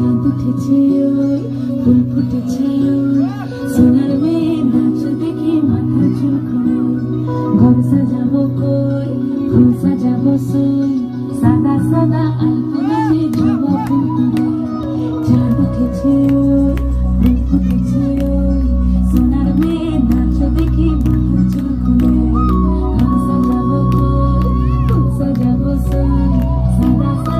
চাঁদ উঠেছে ওই, ফুল ফুটেছে সোনার মেয়ে নাচ দেখে মাথা চুলকো ঘর সাজাবো কই, ফুল সাজাবো সই। সাদা সাদা আলপনাতে যাব ফুল চাঁদ উঠেছে ফুল ফুটেছে সোনার মেয়ে নাচ দেখে মাথা চুলকো ঘর সাজাবো কই, ফুল সাজাবো সই। সাদা সাদা